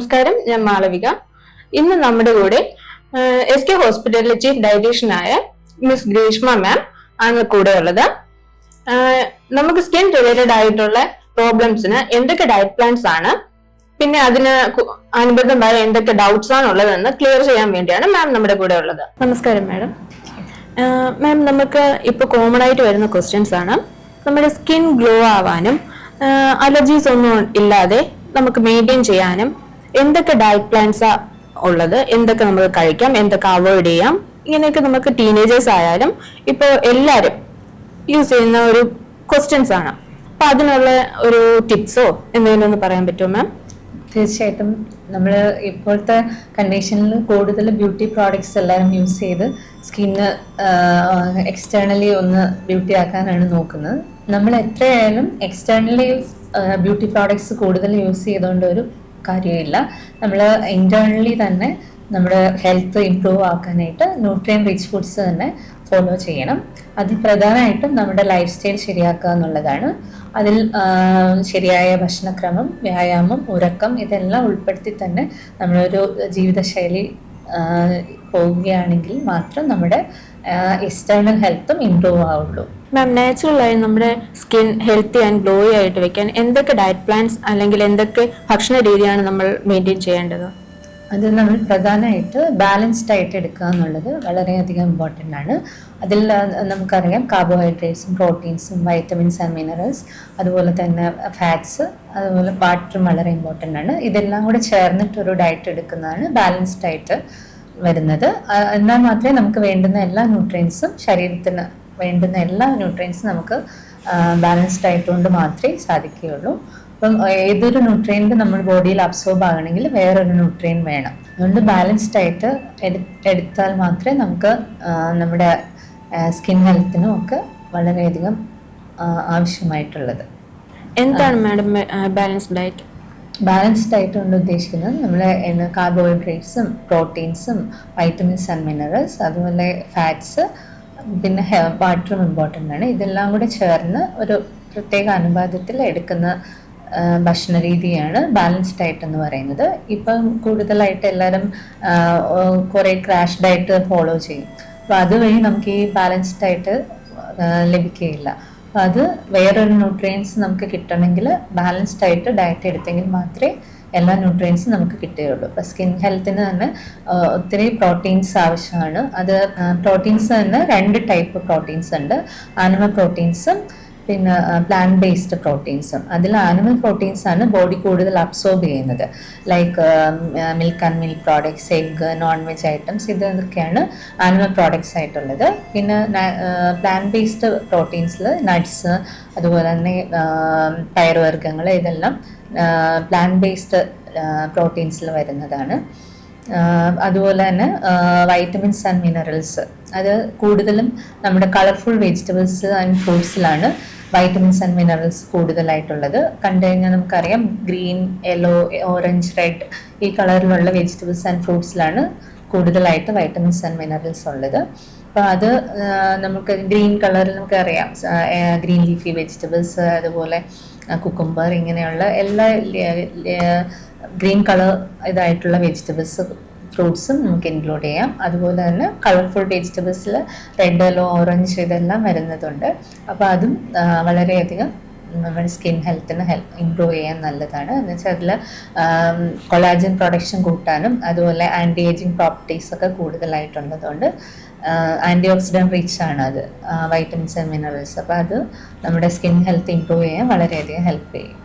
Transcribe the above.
നമസ്കാരം ഞാൻ മാളവിക. ഇന്ന് നമ്മുടെ കൂടെ എസ് കെ ഹോസ്പിറ്റലിലെ ചീഫ് ഡയറ്റീഷ്യനായ മിസ് ഗ്രീഷ്മ മാം ആണ് കൂടെ ഉള്ളത്. നമുക്ക് സ്കിൻ റിലേറ്റഡ് ആയിട്ടുള്ള പ്രോബ്ലംസിന് എന്തൊക്കെ ഡയറ്റ് പ്ലാൻസ് ആണ് പിന്നെ അതിന് അനുബന്ധമായ എന്തൊക്കെ ഡൗട്ട്സ് ആണ് ഉള്ളതെന്ന് ക്ലിയർ ചെയ്യാൻ വേണ്ടിയാണ് മാം നമ്മുടെ കൂടെ ഉള്ളത്. നമസ്കാരം മാഡം. മാം നമുക്ക് ഇപ്പോൾ കോമൺ ആയിട്ട് വരുന്ന ക്വസ്റ്റ്യൻസ് ആണ്. നമ്മുടെ സ്കിൻ ഗ്ലോ ആവാനും അലർജീസ് ഒന്നും ഇല്ലാതെ നമുക്ക് മെയിന്റെയിൻ ചെയ്യാനും എന്തൊക്കെ ഡയറ്റ് പ്ലാൻസ് ഉള്ളത് എന്തൊക്കെ നമ്മൾ കഴിക്കാം എന്തൊക്കെ അവോയ്ഡ് ചെയ്യാം ഇങ്ങനെയൊക്കെ നമുക്ക് ടീനേജേഴ്സ് ആയാലും ഇപ്പോൾ എല്ലാരും യൂസ് ചെയ്യുന്ന ഒരു ക്വസ്റ്റ്യൻസ് ആണ്. അപ്പൊ അതിനുള്ള ഒരു ടിപ്സോ എന്തെങ്കിലും ഒന്ന് പറയാൻ പറ്റുമോ മാം തീർച്ചയായിട്ടും. നമ്മൾ ഇപ്പോഴത്തെ കണ്ടീഷനിൽ കൂടുതൽ ബ്യൂട്ടി പ്രോഡക്ട്സ് എല്ലാവരും യൂസ് ചെയ്ത് സ്കിന്ന് എക്സ്റ്റേണലി ഒന്ന് ബ്യൂട്ടി ആക്കാനാണ് നോക്കുന്നത്. നമ്മൾ എത്രയായാലും എക്സ്റ്റേണലി ബ്യൂട്ടി പ്രോഡക്ട്സ് കൂടുതൽ യൂസ് ചെയ്തുകൊണ്ട് ഒരു കാര്യമില്ല. നമ്മൾ ഇന്റേർണലി തന്നെ നമ്മുടെ ഹെൽത്ത് ഇംപ്രൂവ് ആക്കാനായിട്ട് ന്യൂട്രിയൻ റിച്ച് ഫുഡ്സ് തന്നെ ഫോളോ ചെയ്യണം. അതിൽ പ്രധാനമായിട്ടും നമ്മുടെ ലൈഫ് സ്റ്റൈൽ ശരിയാക്കുക എന്നുള്ളതാണ്. അതിൽ ശരിയായ ഭക്ഷണക്രമം വ്യായാമം ഉറക്കം ഇതെല്ലാം ഉൾപ്പെടുത്തി തന്നെ നമ്മളൊരു ജീവിതശൈലി പോവുകയാണെങ്കിൽ മാത്രം നമ്മുടെ എക്സ്റ്റേണൽ ഹെൽത്തും ഇമ്പ്രൂവ് ആവുള്ളൂ. മാം നാച്ചുറലായി നമ്മുടെ സ്കിൻ ഹെൽത്തി ആൻഡ് ഗ്ലോയി ആയിട്ട് വെക്കാൻ എന്തൊക്കെ ഡയറ്റ് പ്ലാൻസ് അല്ലെങ്കിൽ എന്തൊക്കെ ഭക്ഷണ രീതിയാണ് നമ്മൾ മെയിന്റെയിൻ ചെയ്യേണ്ടത്? അത് നമ്മൾ പ്രധാനമായിട്ട് ബാലൻസ്ഡ് ആയിട്ട് എടുക്കുക എന്നുള്ളത് വളരെയധികം ഇമ്പോർട്ടന്റ് ആണ്. അതിൽ നമുക്കറിയാം കാർബോഹൈഡ്രേറ്റ്സും പ്രോട്ടീൻസും വൈറ്റമിൻസ് ആൻഡ് മിനറൽസ് അതുപോലെ തന്നെ ഫാറ്റ്സ് അതുപോലെ വാട്ടറും വളരെ ഇമ്പോർട്ടന്റ് ആണ്. ഇതെല്ലാം കൂടെ ചേർന്നിട്ടൊരു ഡയറ്റ് എടുക്കുന്നതാണ് ബാലൻസ്ഡ് ആയിട്ട് വരുന്നത്. എന്നാൽ മാത്രമേ നമുക്ക് വേണ്ടുന്ന എല്ലാ ന്യൂട്രിയൻസും ശരീരത്തിന് വേണ്ടുന്ന എല്ലാ ന്യൂട്രിയൻസും നമുക്ക് ബാലൻസ്ഡ് ആയിട്ടുകൊണ്ട് മാത്രമേ സാധിക്കുകയുള്ളൂ. അപ്പം ഏതൊരു ന്യൂട്രിയന്റ് നമ്മൾ ബോഡിയിൽ അബ്സോർബ് ആകണമെങ്കിൽ വേറൊരു ന്യൂട്രിയൻ വേണം. അതുകൊണ്ട് ബാലൻസ്ഡ് ആയിട്ട് എടുത്താൽ മാത്രമേ നമുക്ക് നമ്മുടെ സ്കിൻ ഹെൽത്തിനും ഒക്കെ വളരെയധികം ആവശ്യമായിട്ടുള്ളത്. എന്താണ് മാഡം ബാലൻസ്ഡ് ഡയറ്റ് ബാലൻസ്ഡ് ആയിട്ട് കൊണ്ട് ഉദ്ദേശിക്കുന്നത് നമ്മൾ കാർബോഹൈഡ്രേറ്റ്സും പ്രോട്ടീൻസും വൈറ്റമിൻസ് ആൻഡ് മിനറൽസ് അതുപോലെ ഫാറ്റ്സ് പിന്നെ വാട്ടറും ഇമ്പോർട്ടന്റ് ആണ്. ഇതെല്ലാം കൂടെ ചേർന്ന് ഒരു പ്രത്യേക അനുപാതത്തിൽ എടുക്കുന്ന ഭക്ഷണ രീതിയാണ് ബാലൻസ്ഡ് ഡയറ്റ് എന്ന് പറയുന്നത്. ഇപ്പം കൂടുതലായിട്ട് എല്ലാവരും കുറേ ക്രാഷ് ഡയറ്റ് ഫോളോ ചെയ്യും. അപ്പോൾ അതുവഴി നമുക്ക് ഈ ബാലൻസ്ഡ് ഡയറ്റ് ലഭിക്കുകയില്ല. അപ്പോൾ അത് വേറൊരു ന്യൂട്രിയൻസ് നമുക്ക് കിട്ടണമെങ്കിൽ ബാലൻസ്ഡ് ആയിട്ട് ഡയറ്റ് എടുത്തെങ്കിൽ മാത്രമേ എല്ലാ ന്യൂട്രിയൻസും നമുക്ക് കിട്ടുകയുള്ളൂ. അപ്പോൾ സ്കിൻ ഹെൽത്തിന് തന്നെ ഒത്തിരി പ്രോട്ടീൻസ് ആവശ്യമാണ്. അത് പ്രോട്ടീൻസ് തന്നെ രണ്ട് ടൈപ്പ് പ്രോട്ടീൻസ് ഉണ്ട്. ആനിമൽ പ്രോട്ടീൻസും പിന്നെ പ്ലാന്റ് ബേസ്ഡ് പ്രോട്ടീൻസും അതിൽ ആനിമൽ പ്രോട്ടീൻസ് ആണ് ബോഡി കൂടുതൽ അബ്സോർബ് ചെയ്യുന്നത്. Like milk and milk products egg non veg items ഇതൊക്കെയാണ് ആനിമൽ പ്രോഡക്ട്സ് ആയിട്ടുള്ളത്. പിന്നെ പ്ലാന്റ് ബേസ്ഡ് പ്രോട്ടീൻസിൽ നട്ട്സ് അതുപോലെ തന്നെ പയറുവർഗങ്ങൾ ഇതെല്ലാം പ്ലാന്റ് ബേസ്ഡ് പ്രോട്ടീൻസിൽ വരുന്നതാണ്. അതുപോലെ തന്നെ വൈറ്റമിൻസ് ആൻഡ് മിനറൽസ് അത് കൂടുതലും നമ്മുടെ കളർഫുൾ വെജിറ്റബിൾസ് ആൻഡ് ഫ്രൂട്ട്സിലാണ് വൈറ്റമിൻസ് ആൻഡ് മിനറൽസ് കൂടുതലായിട്ടുള്ളത്. കണ്ടു കഴിഞ്ഞാൽ നമുക്കറിയാം ഗ്രീൻ യെല്ലോ ഓറഞ്ച് റെഡ് ഈ കളറിലുള്ള വെജിറ്റബിൾസ് ആൻഡ് ഫ്രൂട്ട്സിലാണ് കൂടുതലായിട്ട് വൈറ്റമിൻസ് ആൻഡ് മിനറൽസ് ഉള്ളത്. അപ്പോൾ അത് നമുക്ക് ഗ്രീൻ കളറിൽ നമുക്കറിയാം. ഗ്രീൻ ലീഫി വെജിറ്റബിൾസ് അതുപോലെ കുക്കുംബർ ഇങ്ങനെയുള്ള എല്ലാ ഗ്രീൻ കളർ ഇതായിട്ടുള്ള വെജിറ്റബിൾസ് ഫ്രൂട്ട്സും നമുക്ക് ഇൻക്ലൂഡ് ചെയ്യാം. അതുപോലെ തന്നെ കളർഫുൾ വെജിറ്റബിൾസിൽ റെഡ് യെല്ലോ ഓറഞ്ച് ഇതെല്ലാം വരുന്നതുണ്ട്. അപ്പോൾ അതും വളരെയധികം നമ്മുടെ സ്കിൻ ഹെൽത്തിന് ഹെൽപ്പ് ഇമ്പ്രൂവ് ചെയ്യാൻ നല്ലതാണ്. എന്ന് വെച്ചാൽ അതിൽ കൊളാജൻ പ്രൊഡക്ഷൻ കൂട്ടാനും അതുപോലെ ആന്റി ഏജിങ് പ്രോപ്പർട്ടീസ് ഒക്കെ കൂടുതലായിട്ടുള്ളതുകൊണ്ട് ആന്റി ഓക്സിഡൻ റിച്ച് ആണ് അത് വൈറ്റമിൻസ് ആൻഡ് മിനറൽസ്. അപ്പോൾ അത് നമ്മുടെ സ്കിൻ ഹെൽത്ത് ഇമ്പ്രൂവ് ചെയ്യാൻ വളരെയധികം ഹെൽപ്പ് ചെയ്യും.